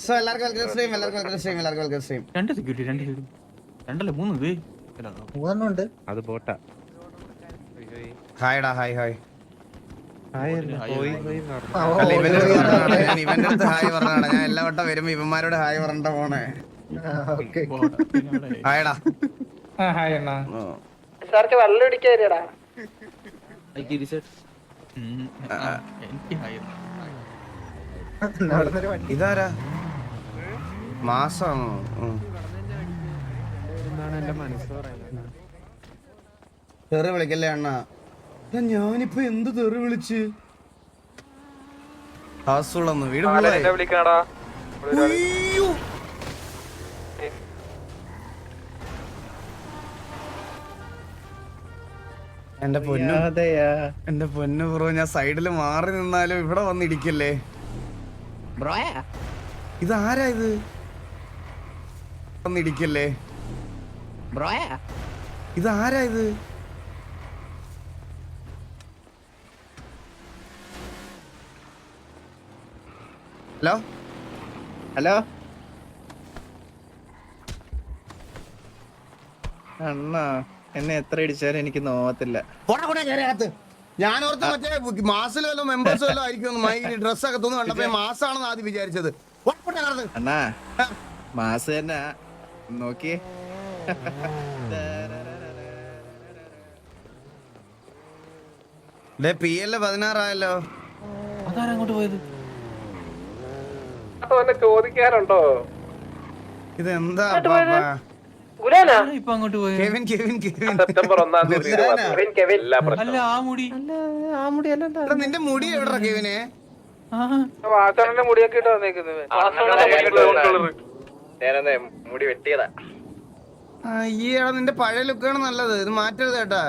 So എല്ലാവർക്കും welcome stream എല്ലാവർക്കും welcome stream എല്ലാവർക്കും വെൽക്കം സ്ട്രീം രണ്ട് സെക്യൂരിറ്റി രണ്ട്. രണ്ടല്ല മൂന്ന് ഇത്? മൂന്നെണ്ണം ഉണ്ട് അത് ബോട്ടാ ഹായ്ടാ ഹായ് ഹായ് ഇവന്റെ അടുത്ത് ഹായ് പറഞ്ഞതാണ്. ഞാൻ എല്ലാ വട്ടം വരുമ്പോ ഇവന്മാരോട് ഹായ് പറഞ്ഞ പോണേ. ഹായടാ ഹായ് അണ്ണാ. സാർക്ക് വെള്ളം ആ, ഇതാരാ? മാസാണോ പറയുന്നത് തെറി വിളിക്കല്ലേ അണ്ണ? ഞാനിപ്പോ എന്ത് തെറി വിളിച്ച്? ഹൗസ്ഫുള്ളൊന്നും വീട് full എന്റെ പൊന്നു. എന്റെ പൊന്നു ബ്രോ ഞാൻ സൈഡിൽ മാറി നിന്നാലും ഇവിടെ വന്നിടിക്കല്ലേ ഇതാരാ ഇത് വന്നിടിക്കല്ലേ ആരാ ഇത്? ഹലോ? ഹലോ? അണ്ണാ. എന്നെ എത്ര അടിച്ചാലും എനിക്ക് നോവത്തില്ല. ഞാൻ ഓർത്ത് മറ്റേ മാസിലോ മെമ്പേഴ്സ് ആയിരിക്കും ഡ്രസ് ഒക്കെ തോന്നുന്നു കണ്ടപ്പോ മാസാണെന്ന് ആദ്യം വിചാരിച്ചത്. അണ്ണാ മാസ് തന്നെ. നോക്കിയേ പി എൽ പതിനാറായല്ലോ. അതാരാ അങ്ങോട്ട് പോയത്? ചോദിക്കാറുണ്ടോ ഇത് എന്താ ആരാ ഇപ്പൊ അങ്ങോട്ട് പോയത് കെവിൻ കെവിൻ കെവിൻ. സെപ്റ്റംബർ ഒന്നാം തീയതി. ഗുരുനാനാ. എല്ലാ പ്രശ്നം അല്ല ആ മുടി എടാ, നിന്റെ മുടി എവിടാ കെവിനെ? വാസണന്റെ മുടിയൊക്കെ ഇട്ട് വന്നേക്കുന്നത് ഞാനെന്നെ മുടി വെട്ടിയതാ. അയ്യേടാ നിന്റെ പഴയ ലുക്കാണ് നല്ലത്. ഇത് മാറ്റരുത് കേട്ടാ.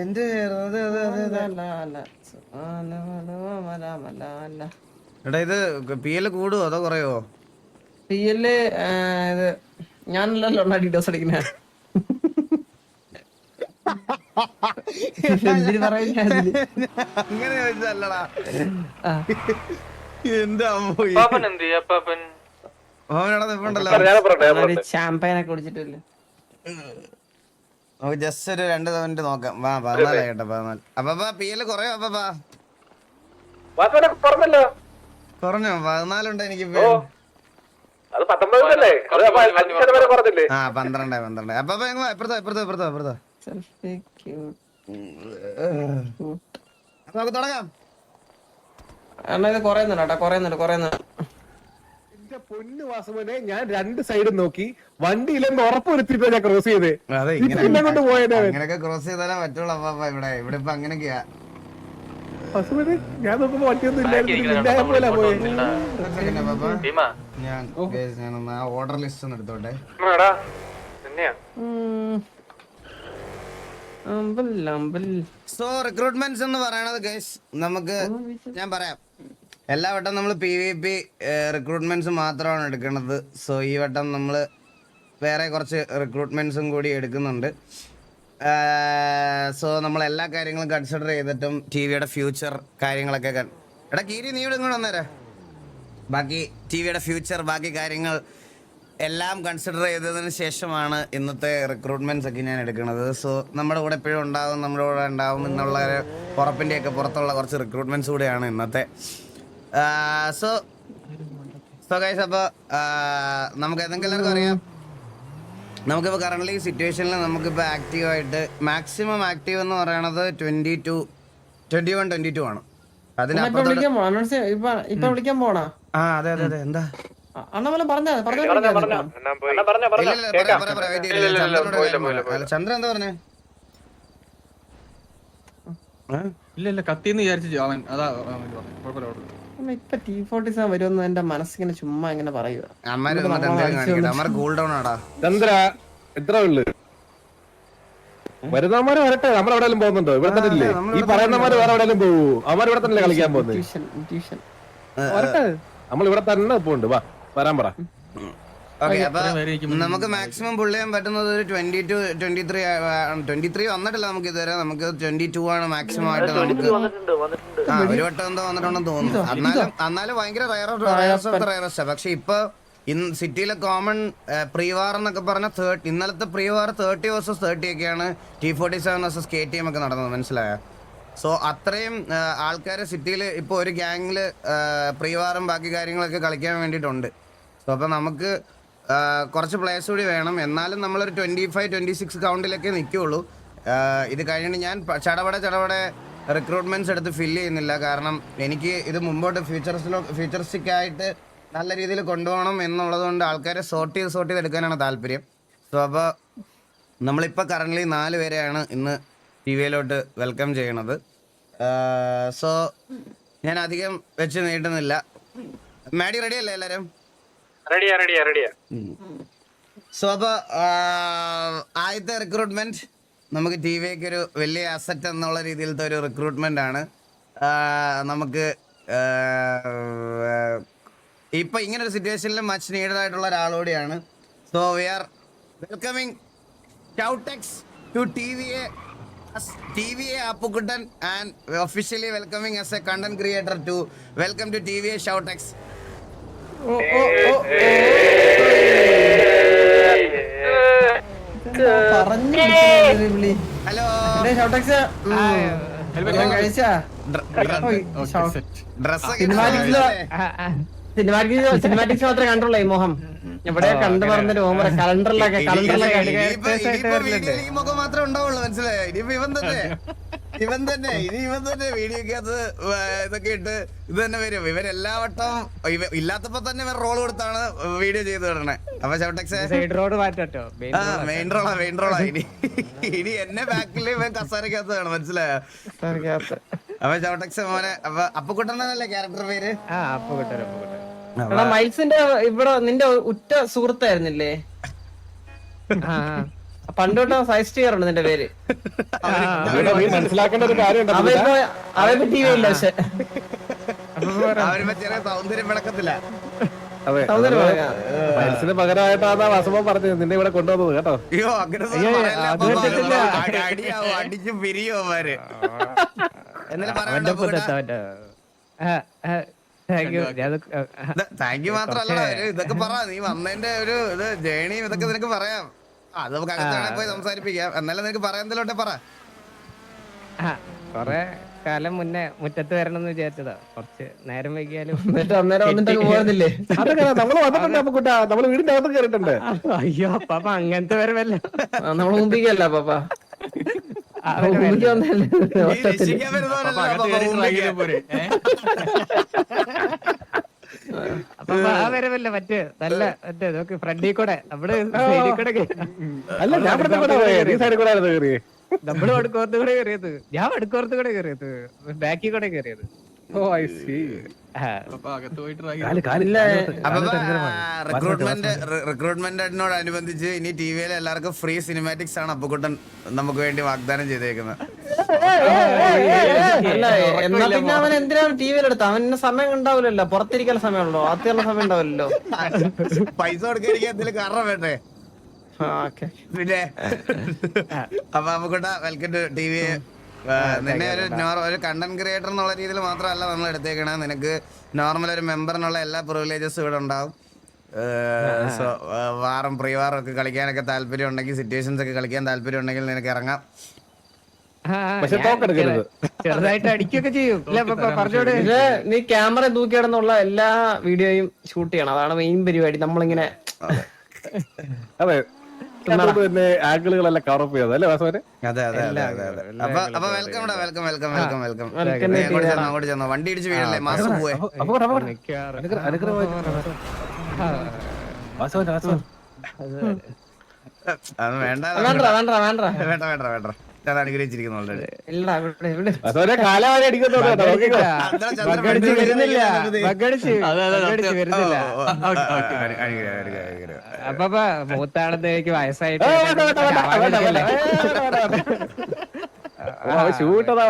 എന്റെ hair, അതെ അതെ അതെ. അതെ എടാ ഇത് പി എൽ കൂടുവോ? അതോ കുറയോ? പി എൽ ഞാനല്ലല്ലോ ഡീറ്റോസ് അടിക്കുന്ന. അങ്ങനെ ചോദിച്ചല്ലടാ എന്ത് കുടിച്ചിട്ടില്ല? നമുക്ക് ജസ്റ്റ് ഒരു രണ്ട് മിനിറ്റ് നോക്കാം. വാ പതിനാല് കേട്ടോ പതിനാല് അപ്പൊ പി എൽ കുറയോ പറഞ്ഞല്ലോ കുറഞ്ഞോ? പതിനാലുണ്ട് എനിക്ക് അത് പത്തൊമ്പതല്ലേ അത് അപ്പൊ അഞ്ച് ശതമാനം കുറഞ്ഞില്ലേ ആ പന്ത്രണ്ട് പന്ത്രണ്ട്. അപ്പൊ ഇപ്പുറത്തോ ഇപ്പുറത്തോ ഇപ്പുറത്തോ ഇപ്പുറത്തോ. സെൽഫി ക്യൂട്ട് അപ്പൊ നമുക്ക് തുടങ്ങാം. അണ്ണാ ഇത് കുറയുന്നുണ്ട് കേട്ടോ കുറയുന്നുണ്ട് കുറയുന്നുണ്ട് എന്റെ പൊന്നു വാസുമനെ ഞാൻ രണ്ട് സൈഡും നോക്കി. വണ്ടിയിലെന്ന് ഉറപ്പ് വരുത്തിയിട്ടാ ഞാൻ ക്രോസ് ചെയ്ത്. അതെ എന്നെ കൊണ്ട് പോയനെ അവൻ. അങ്ങനെയൊക്കെ ക്രോസ് ചെയ്താലേ പറ്റുള്ളൂ അപ്പാ ഇവിടെ ഇവിടെ ഇപ്പൊ അങ്ങനെയൊക്കെയാ. വാസുമനെ ഞാൻ നോക്കുമ്പോ വണ്ടിയൊന്നും ഇല്ലായിരുന്നു. നിന്റെ പോലെ പോയെ. ഒരു second അപ്പാ. ഞാൻ ഞാനൊന്ന് ആ ഓർഡർ ലിസ്റ്റ് ഒന്ന് എടുത്തോട്ടെ. സോ റിക്രൂട്ട്മെന്റ്സ് എന്ന് പറയണത് ഗൈസ് നമുക്ക് ഞാൻ പറയാം. എല്ലാ വട്ടം നമ്മൾ പി വി പി റിക്രൂട്ട്മെന്റ്സ് മാത്രമാണ് എടുക്കുന്നത്. സോ ഈ വട്ടം നമ്മൾ വേറെ കുറച്ച് റിക്രൂട്ട്മെന്റ്സും കൂടി എടുക്കുന്നുണ്ട്. സോ നമ്മൾ എല്ലാ കാര്യങ്ങളും കൺസിഡർ ചെയ്തിട്ടും ടി വിയുടെ ഫ്യൂച്ചർ കാര്യങ്ങളൊക്കെ എടാ കീരി നീ ഇവിടെ ഇങ്ങോട്ട് വന്നേരാ. ബാക്കി ടി വിയുടെ ഫ്യൂച്ചർ ബാക്കി കാര്യങ്ങൾ എല്ലാം കൺസിഡർ ചെയ്തതിന് ശേഷമാണ് ഇന്നത്തെ റിക്രൂട്ട്മെന്റ്സ് ഒക്കെ ഞാൻ എടുക്കുന്നത്. സോ നമ്മുടെ കൂടെ എപ്പോഴും ഉണ്ടാവും നമ്മുടെ കൂടെ ഉണ്ടാവും എന്നുള്ള ഒരു ഉറപ്പിന്റെയൊക്കെ പുറത്തുള്ള കുറച്ച് റിക്രൂട്ട്മെന്റ്സ് കൂടെയാണ് ഇന്നത്തെ. സോ സോ ഗൈസ് അപ്പോൾ നമുക്ക് ഏതെങ്കിലും അറിയാം. നമുക്കിപ്പോൾ കറണ്ട്ലി സിറ്റുവേഷനിൽ നമുക്കിപ്പോൾ ആക്റ്റീവായിട്ട് മാക്സിമം ആക്റ്റീവ് എന്ന് പറയണത് twenty two twenty one twenty two ആണ്. വിളിക്കാൻ പോണോ? അനൗൺസ് ഇപ്പൊ ഇപ്പൊ വിളിക്കാൻ പോണാ? ആ അതെ അതെ അതെ. എന്താ? അണ്ണ പോലെ പറഞ്ഞാ ചന്ദ്രൻ എന്താ പറഞ്ഞേ? ഇല്ല ഇല്ല കത്തിന്ന് വിചാരിച്ചു അവൻ അതാ ഇപ്പൊ ടി ഫോർട്ടി സെവൻ വരുമെന്ന് എന്റെ മനസ്സിങ്ങനെ ചുമ്മാ ഇങ്ങനെ പറയുക എത്ര ഇവിടെ വന്നിട്ട് നമ്മളെ എന്തെങ്കിലും കാണിക്കട്ടെ അമ്മാർ കൂൾ ഡൗൺ ആടാ ചന്ദ്ര എത്ര ഉള്ളു വരുന്നവന്മാര് വരട്ടെ നമ്മൾ എവിടെയെങ്കിലും പോകുന്നുണ്ടോ ഇവിടെ തന്നെ ഇല്ലേ ഈ പറയുന്നവന്മാര് വേറെ എവിടെയെങ്കിലും പോകൂ അവന്മാർ ഇവിടെ തന്നെ കളിക്കാൻ പോകുന്നത് ട്യൂഷൻ ട്യൂഷൻ വരട്ടെ നമ്മൾ ഇവിടെ തന്നെ പോണ്ട് വാ വരാൻ പറ നമുക്ക് മാക്സിമം പുള്ളി ചെയ്യാൻ പറ്റുന്നത് ഒരു twenty two twenty three twenty three വന്നിട്ടില്ല നമുക്ക് ഇതുവരെ നമുക്ക് ട്വന്റി ടു ആണ് മാക്സിമം ആയിട്ട് നമുക്ക് വന്നിട്ടുണ്ട് വന്നിട്ടുണ്ട് ആ ഒരു വട്ടം എന്തോ വന്നിട്ടുണ്ടെന്ന് തോന്നുന്നു എന്നാലും എന്നാലും ഭയങ്കര റയറസ്റ്റ് പക്ഷെ ഇപ്പൊ ഇന്ന് സിറ്റിയിലെ കോമൺ പ്രീ വാർ എന്നൊക്കെ പറഞ്ഞ തേർട്ടി ഇന്നലത്തെ pre war thirty versus thirty ഒക്കെയാണ് T forty seven versus K T M ഒക്കെ നടന്നത് മനസ്സിലായോ? സോ അത്രയും ആൾക്കാർ സിറ്റിയിൽ ഇപ്പോൾ ഒരു ഗ്യാങ്ങിൽ പ്രീ വാറും ബാക്കി കാര്യങ്ങളൊക്കെ കളിക്കാൻ വേണ്ടിയിട്ടുണ്ട്. സോ അപ്പോൾ നമുക്ക് കുറച്ച് പ്ലേയേഴ്സ് കൂടി വേണം. എന്നാലും നമ്മളൊരു ട്വന്റി ഫൈവ് ട്വന്റി സിക്സ് കൗണ്ടിലൊക്കെ നിൽക്കുകയുള്ളൂ ഇത് കഴിഞ്ഞിട്ട് ഞാൻ ചടപടെ ചടപടെ റിക്രൂട്ട്മെന്റ്സ് എടുത്ത് ഫില്ല് ചെയ്യുന്നില്ല. കാരണം എനിക്ക് ഇത് മുമ്പോട്ട് ഫ്യൂച്ചറിസ്റ്റിലോ ഫ്യൂച്ചറിസ്റ്റിക് ആയിട്ട് നല്ല രീതിയിൽ കൊണ്ടുപോകണം എന്നുള്ളത് കൊണ്ട് ആൾക്കാരെ സോർട്ട് ചെയ്ത് സോർട്ട് ചെയ്ത് എടുക്കാനാണ് താല്പര്യം. സോ അപ്പോൾ നമ്മളിപ്പോൾ കറന്റ്ലി നാല് പേരെയാണ് ഇന്ന് ടി വിയിലോട്ട് വെൽക്കം ചെയ്യണത് സോ ഞാൻ അധികം വെച്ച് നീട്ടുന്നില്ല. മാഡി റെഡി അല്ലേ എല്ലാവരും റെഡിയാ റെഡിയാ റെഡിയാ സോ അപ്പോൾ ആദ്യത്തെ റിക്രൂട്ട്മെന്റ് നമുക്ക് ടി വിക്ക് ഒരു വലിയ അസറ്റ് എന്നുള്ള രീതിയിലത്തെ ഒരു റിക്രൂട്ട്മെന്റ് ആണ്. നമുക്ക് ഇപ്പൊ ഇങ്ങനെ ഒരു സിറ്റുവേഷനിൽ മച്ച് നീഡഡ് ആയിട്ടുള്ള ഒരാളോടെയാണ് so we are welcoming ഷൗടെക്സ് to T V A T V A Appukuttan and officially welcoming as a content creator to welcome to T V A ഷൗടെക്സ്. Hello ഷൗട്ടക്സ്. എല്ലാം കഴിച്ചാ? ഡ്രസ് സിനിമാറ്റിക്സ് സിനിമാറ്റിക്സ് മാത്രമേ കണ്ടുള്ളൂ ഈ മോഹം ഇവിടെ കണ്ടു പറഞ്ഞൊരു മോഹം കലണ്ടറിലൊക്കെ കലണ്ടറിലൊക്കെ ഈ മുഖം മാത്രമേ ഉണ്ടാവുള്ളൂ മനസ്സിലായോ? ഇനിയിപ്പോ ഇവൻ തന്നെ ഇവൻ തന്നെ. ഇനി ഇവൻ തന്നെ വീഡിയോ ഒക്കെ അത് ഇതൊക്കെ ഇട്ട് ഇത് തന്നെ വരും. ഇവരെല്ലാ വട്ടം ഇല്ലാത്തപ്പോ തന്നെ ഇവർ റോൾ കൊടുത്താണ് വീഡിയോ ചെയ്ത് വിടണേ. അപ്പൊ ചവിട്ടക്സ് സൈഡ് റോഡ് മാറ്റോ മെയിൻ റോളാ മെയിൻ റോളാ ഇനി ഇനി എന്നെ ബാക്കിൽ ഇവൻ കസാരക്കകത്ത് വേണം മനസ്സിലായോ? അപ്പൊ ചവിട്ടക്സ് മോനെ. അപ്പൊ അപ്പുക്കുട്ടനല്ലേ ക്യാരക്ടർ പേര്? ആ അപ്പൊ കിട്ടും അപ്പൊ കിട്ടും എടാ മൈൽസിന്റെ ഇവിടെ നിന്റെ ഉറ്റ സുഹൃത്തായിരുന്നില്ലേ? പണ്ടോട്ടോ സൈസ് ചെയ്യാറുണ്ട് നിന്റെ പേര്. മനസ്സിലാക്കേണ്ട ഒരു കാര്യം പക്ഷെ. സൗന്ദര്യം നിന്നെ കൊണ്ടുവന്നത് കേട്ടോ. അയ്യോ അങ്ങനെ പിരിയോ താങ്ക് യു മാത്രല്ല ഇതൊക്കെ പറ. നീ വന്നതിന്റെ ഒരു ഇത് ജേണിയും ഇതൊക്കെ നിനക്ക് പറയാം. അത് നമുക്ക് അകത്താണെ പോയി സംസാരിപ്പിക്കാം. എന്നാലും നിനക്ക് പറയാൻ പറ. കൊറേ കാലം മുന്നേ മുറ്റത്ത് വരണം എന്ന് വിചാരിച്ചതാ. കുറച്ച് നേരം വൈകിയാലും നമ്മൾ വീടിന്റെ അകത്ത് അയ്യോ പാപ്പ അങ്ങനത്തെ വരവല്ല. നമ്മൾ മുമ്പിക്കല്ല പാപ്പ അപ്പൊ ആ വരവല്ല മറ്റേ നല്ല മറ്റേ നോക്ക് ഫ്രണ്ടിൽ കൂടെ നമ്മൾ സൈഡിൽ കൂടെ അല്ല ഞാൻ ഇവിടെ കൂടെ ഈ സൈഡിൽ കൂടെ ആയിരുന്നു കയറി നമ്മൾ വടക്കോർത്ത് കൂടെ കയറിയത്. ഞാൻ വടക്കോർത്ത് കൂടെ കയറിയത്. ബാക്കി കൂടെ കയറിയത്. Oh I see. റിക്രൂട്ട്മെന്റ് റിക്രൂട്ട്മെന്റിനോടനുബന്ധിച്ച് ഇനി ടി വിയിൽ എല്ലാവർക്കും ഫ്രീ സിനിമാറ്റിക്സ് ആണ് അപ്പുക്കുട്ടൻ നമുക്ക് വേണ്ടി വാഗ്ദാനം ചെയ്തേക്കുന്നത്. അല്ല എന്നാ പിന്നെ അവൻ എന്തിനാണ് ടി വിയിലെടുത്ത് അവന് സമയം ഉണ്ടാവില്ലല്ലോ. പുറത്തിരിക്കാൻ സമയമുള്ളൂ അകത്തുള്ള സമയം ഉണ്ടാവില്ലല്ലോ. പൈസ കൊടുക്കാൻ എന്തെങ്കിലും കാരണം വേണ്ടേ? പിന്നെ അപ്പൊ അപ്പുക്കുട്ട വെൽക്കം ടു ടി വി നിന്നെ ഒരു നോർമൽ ഒരു കണ്ടന്റ് ക്രിയേറ്റർ എന്നുള്ള രീതിയിൽ മാത്രമല്ല നമ്മൾ എടുത്തേക്കണേ. നിനക്ക് നോർമൽ ഒരു മെമ്പറിനുള്ള എല്ലാ പ്രിവിലേജസും ഇവിടെ ഉണ്ടാവും. സോ വാറും പ്രീ വാറും ഒക്കെ കളിക്കാനൊക്കെ താല്പര്യം ഉണ്ടെങ്കിൽ സിറ്റുവേഷൻസ് ഒക്കെ കളിക്കാൻ താല്പര്യം ഉണ്ടെങ്കിൽ നിനക്ക് ഇറങ്ങാം. ചെറുതായിട്ട് അടിക്കൊക്കെ ചെയ്യും. നീ ക്യാമറ തൂക്കിയിടുന്നുള്ള എല്ലാ വീഡിയോയും ഷൂട്ട് ചെയ്യണം. അതാണ് മെയിൻ പരിപാടി. നമ്മളിങ്ങനെ അതെ. തന്നെ ആംഗിളുകളെല്ലാം കവറപ്പ് ചെയ്തത്. അല്ലേ വാസവനെ? അതെ അതെ അതെ അതെ അതെ. അപ്പൊ അപ്പൊ welcome welcome welcome welcome welcome Welcome നീ അങ്ങോട്ട് ചെന്നോ അങ്ങോട്ട് ചെന്നോ. വണ്ടി ഇടിച്ച് വീഴല്ലേ? മാസം പോവേ. അത് വേണ്ട വേണ്ട. വേണ്ട വേണ്ട വേണ്ട. അത് അനുഗ്രഹിച്ചിരിക്കുന്നു ഓൾറെഡി അപ്പൊ മൂത്താണെന്ന് എനിക്ക് വയസ്സായിട്ട് ഷൂട്ടതാ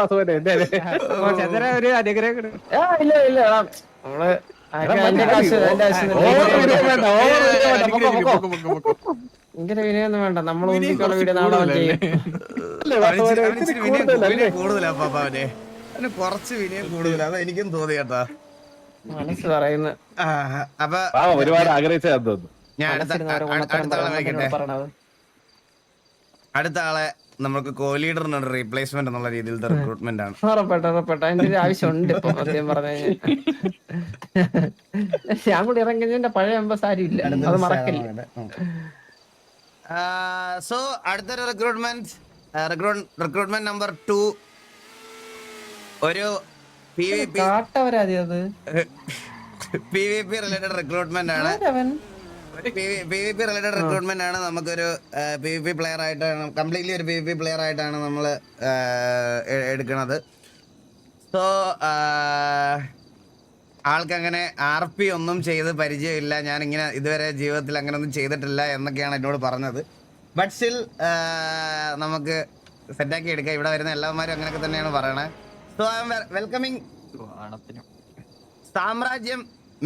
ചന്ദ്ര ഒരു അനുഗ്രഹം ഇല്ല ഇല്ല നമ്മൾ ഓ ഇങ്ങനെ വിനയൊന്നും വേണ്ട. നമ്മൾ വീഡിയോ നാളെ ചെയ്യും. അല്ലേ, അവന് കൂടുതലാ പാപ്പ കുറച്ച് വിനയം കൂടുതലാ. അതാ എനിക്കും തോന്നി കേട്ടാ. മനസ്സ് പറയുന്ന. ആ, അപ്പൊ ആ ഒരുപാട് ആഗ്രഹിച്ചാ തോന്നുന്നു. ഞാൻ അടുത്ത മനസ്സിരുന്ന് ഓരോ അ- ഉണത്തരം അടുത്ത ആളെ വിളിക്കട്ടെ. പറയുന്നത് പറയണത്. അടുത്ത ആളെ നമുക്ക് കോ റീപ്ലേസ്മെന്റ് എന്നുള്ള രീതിയിലത്തെ റിക്രൂട്ട്മെന്റ് ആണ്. ഉറപ്പായിട്ട് ഉറപ്പായിട്ട്. അതിന്റെ ഒരു ആവശ്യമുണ്ട് ഇപ്പൊ സത്യം പറഞ്ഞു കഴിഞ്ഞാൽ ഞാൻ കൂടി ഇറങ്ങുന്നതിന്റെ പഴയ എംബസ് ആരും ഇല്ല. അത് മറക്കില്ല? സോ അടുത്തൊരു റിക്രൂട്ട്മെന്റ് റിക്രൂട്ട്മെന്റ് നമ്പർ ടു ഒരു P V P P V P related recruitment ആണ്. P V P related recruitment ആണ് നമുക്കൊരു പി വി പി പ്ലെയർ ആയിട്ടാണ് കംപ്ലീറ്റ്ലി ഒരു പി വി പി പ്ലെയർ ആയിട്ടാണ് നമ്മൾ എടുക്കുന്നത് സോ ആൾക്കങ്ങനെ ആർ പി ഒന്നും ചെയ്ത് പരിചയമില്ല. ഞാൻ ഇങ്ങനെ ഇതുവരെ ജീവിതത്തിൽ അങ്ങനെ ഒന്നും ചെയ്തിട്ടില്ല എന്നൊക്കെയാണ് എന്നോട് പറഞ്ഞത്. ബട്ട് സ്റ്റിൽ നമുക്ക് സെറ്റാക്കി എടുക്കാം. ഇവിടെ വരുന്ന എല്ലാവന്മാരും അങ്ങനെയൊക്കെ തന്നെയാണ് പറയണത് സോ ഐ എം വെൽക്കമിങ് സാമ്രാജ്യം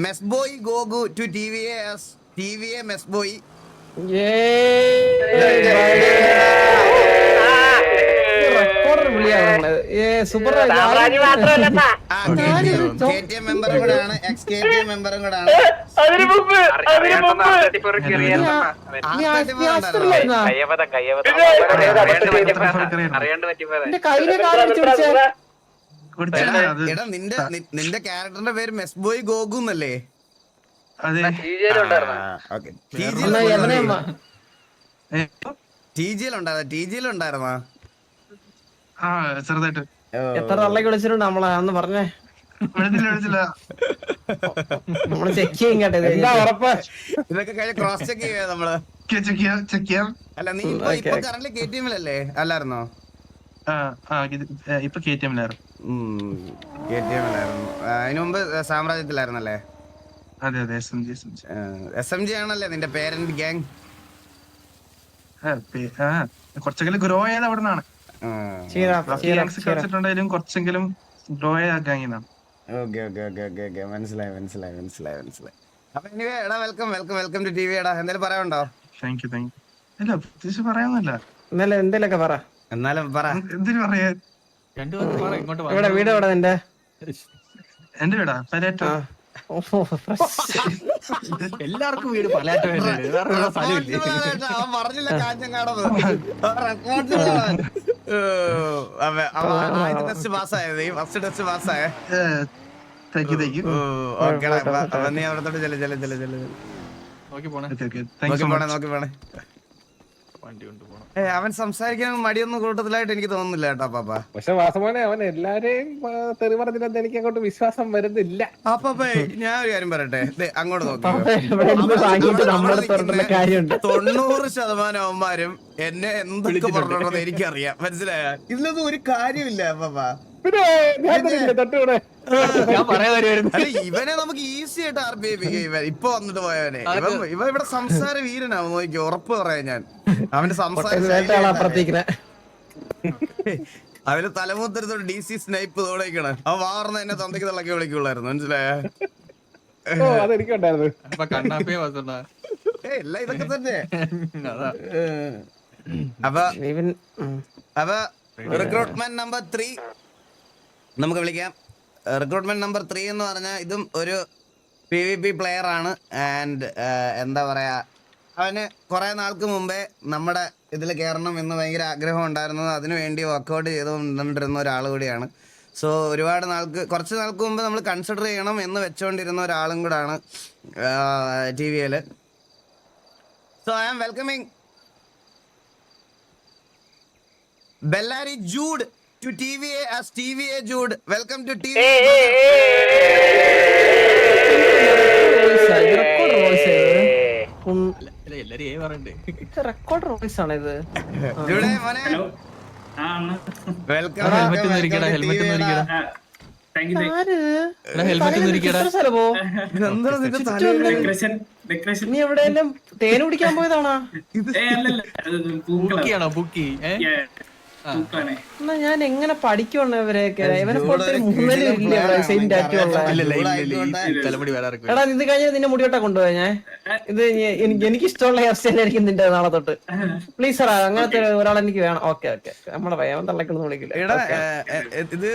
mess boy ഗോഗു to T V S T V A mess boy. Super K T M മെമ്പറും കൂടെ ആണ് എക്സ് കെ ടി എം മെമ്പറും കൂടെ ആണ് എന്റെ കയ്യിലെ കാലടിച്ചു പിടിച്ചേ എടാ നിന്റെ നിന്റെ ക്യാരക്ടറിന്റെ പേര് മെസ്ബോയ് ഗോഗു എന്നല്ലേ ടി ജിയിൽ ഉണ്ടായിരുന്ന ടി ജിയിൽ ഉണ്ടായിരുന്ന ചെറുതായിട്ട് എത്ര തള്ളക്ക് വിളിച്ചിട്ടുണ്ട് നമ്മളെ? അന്ന് പറഞ്ഞേ. നമ്മൾ ചെക്ക് ചെയ്യും കേട്ടോ എന്താ ഉറപ്പ്? ഇതൊക്കെ കഴിഞ്ഞ ക്രോസ് ചെക്ക് ചെയ്യാ നമ്മൾ? ചെക്ക് ചെയ്യാം ചെക്ക് അല്ല നീ ഇപ്പൊ കറന്റ് കെ ടി എമ്മിലല്ലേ അല്ലായിരുന്നോ? ഇപ്പൊ കെ ടി എമ്മിലായിരുന്നു കെ ടി എമ്മിലായിരുന്നു അതിനു മുമ്പ് സാമ്രാജ്യത്തിലായിരുന്നല്ലേ? അതെ അതെ S M G S M G ആണല്ലേ നിന്റെ പേരന്റ് ഗ്യാങ് കുറച്ചെങ്കിലും ഗ്രോ ആയത് അവിടെ നിന്നാണ് കളിച്ചിട്ടുണ്ടെങ്കിലും കുറച്ചെങ്കിലും ആയ ഗാങ്ങിന്നാണ് okay okay okay okay okay. മനസ്സിലായി മനസ്സിലായി മനസ്സിലായി മനസ്സിലായി. അപ്പൊ എനിവേ എടാ welcome welcome welcome to T V എടാ. എന്തെങ്കിലും പറയാനുണ്ടോ? താങ്ക് യു താങ്ക് യു ഇല്ല പ്രത്യേകിച്ച് പറയാനൊന്നുമില്ല. എന്നാലും എന്തേലൊക്കെ പറ. എന്നാലും പറ. എന്തിനു പറയാ? രണ്ടു പേർക്ക് പറ ഇങ്ങോട്ട് വാ. ഇവിടെ വീട് എവിടെ നിന്റെ? എന്റെ വീടാ? പരേറ്റോ. എല്ലാവർക്കും വീട് പലാറ്റം പറഞ്ഞില്ല കാഞ്ഞങ്ങാടത് ആദ്യത്തെ ടെസ്റ്റ് പാസ്സായത് ഈ ഫസ്റ്റ് ടെസ്റ്റ് പാസ്സായ ഓക്കേടാ നീ അവിടത്തോട്ട് നോക്കി പോണേ. നോക്കി പോണേ നോക്കി പോണേ വണ്ടി കൊണ്ട് പോണം ഏ അവൻ സംസാരിക്കാൻ മടിയൊന്നും കൂട്ടത്തിലായിട്ട് എനിക്ക് തോന്നുന്നില്ല കേട്ടോ പാപ്പ പക്ഷെ വാസമോനെ അവൻ എല്ലാരെയും തെറി പറഞ്ഞില്ലെന്ന് എനിക്ക് അങ്ങോട്ട് വിശ്വാസം വരുന്നില്ല. അപ്പേ ഞാൻ ഒരു കാര്യം പറയട്ടെ? ദേ, അങ്ങോട്ട് നോക്കാം. തൊണ്ണൂറ് ശതമാനം അവന്മാരും എന്നെ എന്തൊക്കെ പറഞ്ഞോണ്ടെന്ന് എനിക്കറിയാം. മനസ്സിലായ? ഇതിലൊന്നും ഒരു കാര്യമില്ല പാപ്പ ഇവനെ നമുക്ക് ഈസി ആയിട്ട് ആർ ബി ഐ ഇപ്പൊ വന്നിട്ട് പോയവനെ. ഇവൻ ഇവ ഇവിടെ സംസാര വീരനാ നോക്കി ഉറപ്പ് പറയാ ഞാൻ. അവന്റെ സംസാരം അവർ അവന് തലമൂത്തരത്തോട് ഡി സി സ്നൈപ്പ് തോടേക്കാണ് അവൻ വാർന്ന എന്നെ തന്തയ്ക്ക് തള്ളക്കി വിളിക്കുള്ളായിരുന്നു മനസ്സിലായോ? എല്ലാം ഇതൊക്കെ തന്നെ. അപ്പൊ അപ്പൊ റിക്രൂട്ട്മെന്റ് നമ്പർ ത്രീ നമുക്ക് വിളിക്കാം. റിക്രൂട്ട്മെന്റ് നമ്പർ ത്രീ എന്ന് പറഞ്ഞാൽ ഇതും ഒരു പി വി പി പ്ലെയർ ആണ്. ആൻഡ് എന്താ പറയാ അവന് കുറേ നാൾക്ക് മുമ്പേ നമ്മുടെ ഇതിൽ കയറണം എന്ന് ഭയങ്കര ആഗ്രഹം ഉണ്ടായിരുന്നു അതിനു വേണ്ടി വർക്കൗട്ട് ചെയ്തുകൊണ്ടിരുന്ന ഒരാൾ കൂടിയാണ്. സോ ഒരുപാട് നാൾക്ക് കുറച്ച് നാൾക്ക് മുമ്പ് നമ്മൾ കൺസിഡർ ചെയ്യണം എന്ന് വെച്ചുകൊണ്ടിരുന്ന ഒരാളും കൂടാണ് ടി വിയിൽ so I am welcoming Bellary Jude. To TVA as TVA Jude. Welcome to TVA. നീ എവിടെയെല്ലാം തേൻ കുടിക്കാൻ പോയതാണോ ബുക്കിയാണോ ബുക്കി ഏ എന്നാ ഞാൻ എങ്ങനെ പഠിക്കണം ഇവരെയൊക്കെ? ഇവനെ പോലത്തെ മൂന്നലും ഇല്ല സെയിം ടാറ്റു ഉള്ള. എടാ ഇത് കഴിഞ്ഞ നിന്നെ മുടിയോട്ടെ കൊണ്ടുപോയ ഞാൻ? ഇത് എനിക്ക് എനിക്ക് ഇഷ്ടമുള്ള ഹെയർ സ്റ്റൈൽ ആയിരിക്കും നിന്റെ നാളെ തൊട്ട്. പ്ലീസ് സാറാ അങ്ങനത്തെ ഒരാൾ എനിക്ക് വേണം. ഓക്കെ ഓക്കെ നമ്മളെ ഭയം തള്ളക്കൊന്നും വിളിക്കില്ല. എടാ ഇത്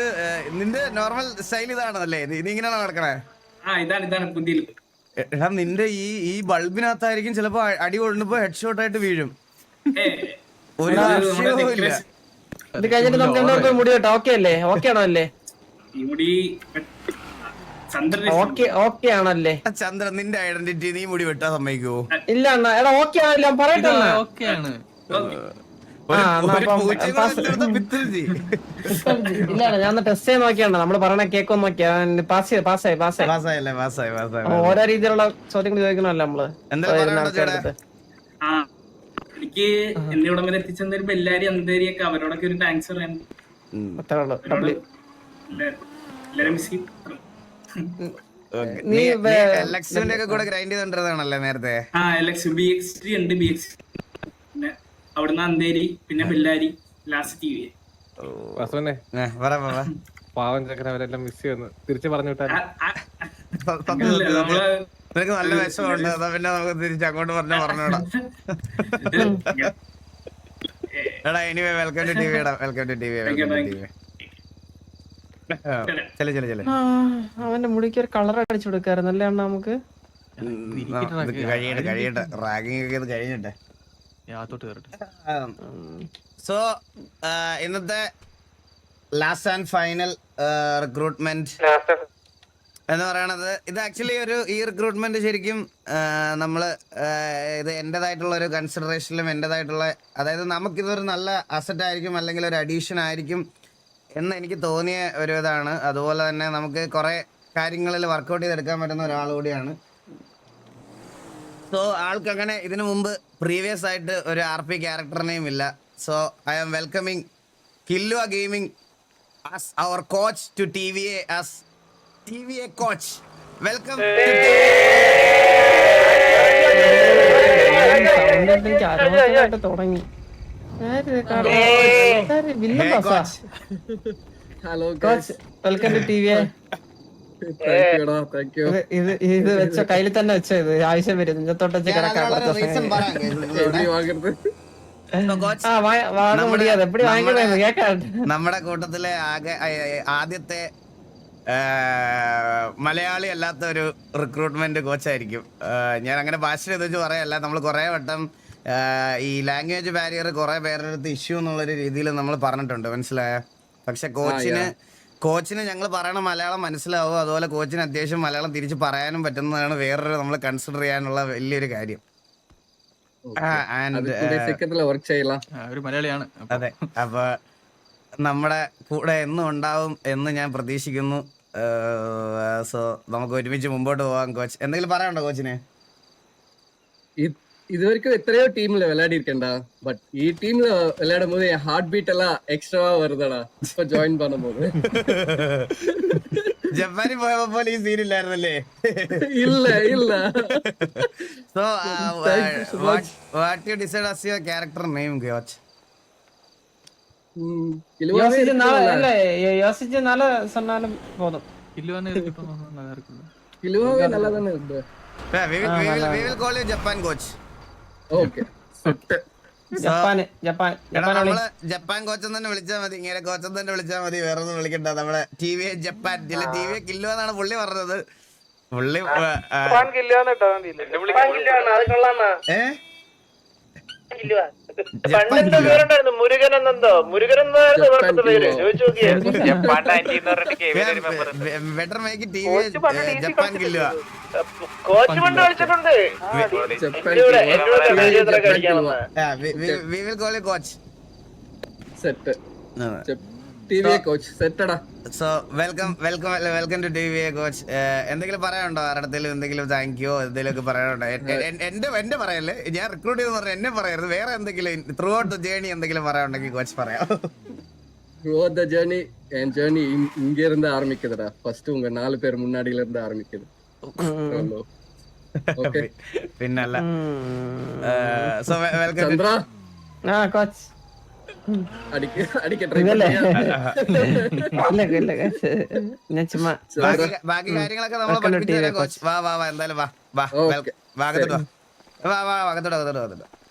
നിന്റെ നോർമൽ സ്റ്റൈൽ ഇതാണല്ലേ നീ ഇങ്ങനെയാണ് നടക്കണേ? ആ ഇതാണ് ഇതാണ് പുതിയ എടാ നിന്റെ ഈ ഈ ബൾബിനകത്തായിരിക്കും ചിലപ്പോ അടി കൊള്ളുമ്പോ ഹെഡ് ഷോട്ട് ആയിട്ട് വീഴും. ഒരു ഇത് കഴിഞ്ഞിട്ട് നമുക്ക് എന്താ മുടി കേട്ടോ? ഓക്കെ അല്ലേ? ഓക്കെ ആണോ അല്ലേ? ഈ മുടി ചന്ദ്രൻ ഓക്കെ ഓക്കെ ആണല്ലേ? ചന്ദ്രൻ നിന്റെ ഐഡന്റിറ്റി നീ മുടി വെട്ടാൻ സമ്മതിക്കുവോ? ഇല്ല അണ്ണാ. എടാ ഓക്കെ ആണല്ലോ. ഞാൻ പറയട്ടെ. ഞാൻ ടെസ്റ്റ് ചെയ്ത് നോക്കിയാണ് നമ്മൾ പറയണ കേക്കോ നോക്കിയാ. പാസ് പാസ്സായി പാസ്സായി പാസ്സായി. ഓരോ രീതിയിലുള്ള ചോദ്യങ്ങൾ ചോദിക്കണല്ലോ നമ്മൾ. എന്താ എനിക്ക് എന്റെ ഇവിടം വരെ എത്തിച്ചെന്ന ഒരു ബെല്ലാരി അവരോടൊക്കെ ഒരു താങ്ക്സ് പറയാൻ. അത്രേ ഉള്ളൂ ഡബ്ല്യു എല്ലാവരും എല്ലാവരും മിസ് ചെയ്യും. Okay. നീ നീ വേ- ലക്സുവിന്റെ ഒക്കെ കൂടെ ഗ്രൈൻഡ് ചെയ്തോണ്ടിരുന്നതാണല്ലേ നേരത്തെ. ആ എൽ ബി എക്സ് ടി ഉണ്ട് ബി എക്സ് പിന്നെ അവിടുന്ന് അന്തേരി പിന്നെ ബെല്ലാരി ലാസ്റ്റ് ടി വി വാസുവിനെ. ഏ, പറ പറ, പറ. പാവം ചക്കര അവരെല്ലാം മിസ് ചെയ്യുന്നു. തിരിച്ചു പറഞ്ഞു വിട്ടാൽ നിനക്ക് നല്ല വിഷമുണ്ട് അതാ പിന്നെ നമുക്ക് തിരിച്ച് അങ്ങോട്ട് പറഞ്ഞ പറഞ്ഞോടാ. എടാ anyway welcome to. T V എടാ welcome to TV welcome to TV ചെല ചെല ചെല അവന്റെ മുടിക്ക് ഒരു കളർ അടിച്ചു കൊടുക്കാറുന്നല്ലേ അണ്ണാ നമുക്ക്? കഴിയട്ടെ കഴിയട്ടെ. റാഗിങ് ഒക്കെ ഇത് കഴിഞ്ഞിട്ടെ. സോ ഇന്നത്തെ ലാസ്റ്റ് ആൻഡ് ഫൈനൽ റിക്രൂട്ട്മെന്റ് എന്ന് പറയണത് ഇത് ആക്ച്വലി ഒരു ഈ റിക്രൂട്ട്മെന്റ് ശരിക്കും നമ്മൾ ഇത് എന്റെതായിട്ടുള്ള ഒരു കൺസിഡറേഷനിലും എന്റെതായിട്ടുള്ള അതായത് നമുക്കിതൊരു നല്ല അസറ്റ് ആയിരിക്കും അല്ലെങ്കിൽ ഒരു അഡീഷൻ ആയിരിക്കും എന്ന് എനിക്ക് തോന്നിയ ഒരു ഇതാണ്. അതുപോലെ തന്നെ നമുക്ക് കുറേ കാര്യങ്ങളിൽ വർക്കൗട്ട് ചെയ്തെടുക്കാൻ പറ്റുന്ന ഒരാൾ കൂടിയാണ്. സോ ആൾക്കങ്ങനെ ഇതിനു മുമ്പ് പ്രീവിയസ് ആയിട്ട് ഒരു ആർ പി ക്യാരക്ടറിനെയും ഇല്ല. So I am welcoming Killua gaming as our coach to T V A as T V A coach. Welcome? Coach to T V ഇത് ഇത് വെച്ച കയ്യിൽ തന്നെ വെച്ചോ ഇത്. ആവശ്യം വരും. ഇന്നത്തോട്ട് വെച്ച് നമ്മുടെ കൂട്ടത്തിലെ ആകെ ആദ്യത്തെ മലയാളി അല്ലാത്ത ഒരു റിക്രൂട്ട്മെന്റ് കോച്ചായിരിക്കും ഞാൻ അങ്ങനെ ഭാഷ വെച്ച് പറയല്ല. നമ്മൾ കുറേ വട്ടം ഈ ലാംഗ്വേജ് ബാരിയർ കുറേ പേരുടെ അടുത്ത് ഇഷ്യൂ എന്നുള്ളൊരു രീതിയിൽ നമ്മൾ പറഞ്ഞിട്ടുണ്ട്. മനസ്സിലായ? പക്ഷെ കോച്ചിന് കോച്ചിന് ഞങ്ങൾ പറയണ മലയാളം മനസ്സിലാവും. അതുപോലെ കോച്ചിന് അത്യാവശ്യം മലയാളം തിരിച്ച് പറയാനും പറ്റുന്നതാണ് വേറൊരു നമ്മൾ കൺസിഡർ ചെയ്യാനുള്ള വലിയൊരു കാര്യം. ആൻഡ് വർക്ക് ചെയ്യலாம் ഒരു മലയാളിയാണ്. അതെ. അപ്പൊ നമ്മുടെ കൂടെ എന്നും ഉണ്ടാവും എന്ന് ഞാൻ പ്രതീക്ഷിക്കുന്നു സോ നമുക്ക് ഒരുമിച്ച് മുമ്പോട്ട് പോവാം കോച്ച് എന്തെങ്കിലും പറയാനുണ്ടോ കോച്ചിന് இது வரைக்கும் எத்தனையோ டீம்ல விளையாடி இருக்கேன்டா பட் ஈ டீம்ல விளையாடும் போது என் ஹார்ட் பீட் எல்லாம் எக்ஸ்ட்ராவா வருதடா இப்ப ஜாயின் பண்ணும்போது ജപ്പാനിൽ പോയപ്പോ പോലെ ഈ സീൻ ഇല്ലായിരുന്നല്ലേ இல்ல இல்ல so what you decide as your character name coach ம், இலவாவே யோசிச்சு நாள இருக்குல்ல. இல்ல யோ- யோசிச்சு நாள சொன்னாலும் போதும் കില്ലുവാന്ന് ഇപ്പൊ நல்லா இருக்குல்ல இலவாவே நல்லா தானே இருக்கு call you Japan coach okay Japan Japan എടാ ജപ്പാൻ വിളി. നമ്മള് ജപ്പാൻ കോച്ചൻ തന്നെ വിളിച്ചാൽ മതി ഇങ്ങനെ കോച്ചൻ തന്നെ വിളിച്ചാൽ മതി വേറെ ഒന്നും വിളിക്കണ്ട നമ്മളെ ടി വി ജപ്പാൻ ചില ടി വി കില്ലോ എന്നാണ് പുള്ളി പറഞ്ഞത് പുള്ളി ആ, പണ്ടെന്തോ പേരുണ്ടായിരുന്നു? മുരുകൻ എന്നെന്തോ? മുരുകൻ എന്നായിരുന്നു പണ്ടത്തെ പേര്. ചോദിച്ചു നോക്കിയേ. കോച്ച് പണ്ട് കളിച്ചിട്ടുണ്ട്. എന്നോട് coach set. so welcome welcome welcome to T V coach എന്തെങ്കിലും പറയാനുണ്ടോ ആരുടെങ്കിലും എന്തെങ്കിലും താങ്ക് യു എന്തെങ്കിലും ഒക്കെ പറയാനുണ്ടോ എ- എ- എ- എന്റെ എന്റെ പറയല്ലേ ഞാൻ റിക്രൂട്ട് ചെയ്ത് പറഞ്ഞ എന്നെ പറയരുത് വേറെ എന്തെങ്കിലും ത്രൂ ഔട്ട് ദ ജേണി എന്തെങ്കിലും പറയാനുണ്ടെങ്കിൽ കോച്ച് പറയാം த்ரூ த ஜேர்னி என் ஜேர்னி இங்க இருந்து ஆரம்பிக்குதுடா ஃபர்ஸ்ட் உங்க நாலு பேர் முன்னாடில இருந்து ஆரம்பிக்குது ஓகே പിന്നല്ല സോ വെൽക്കം சந்திரா ആ കോച്ച് ഞാൻ ചുമ്മാ ബാക്കി കാര്യങ്ങളൊക്കെ നമ്മൾ പഠിപ്പിച്ചു തരാം കോച്ച്. വാ വാ വാ എന്തായാലും വാ. വാ. വെൽ- വാ. വാ വാ വാ വാ, അകത്തോട്ട് അകത്തോട്ട് അകത്തോട്ട്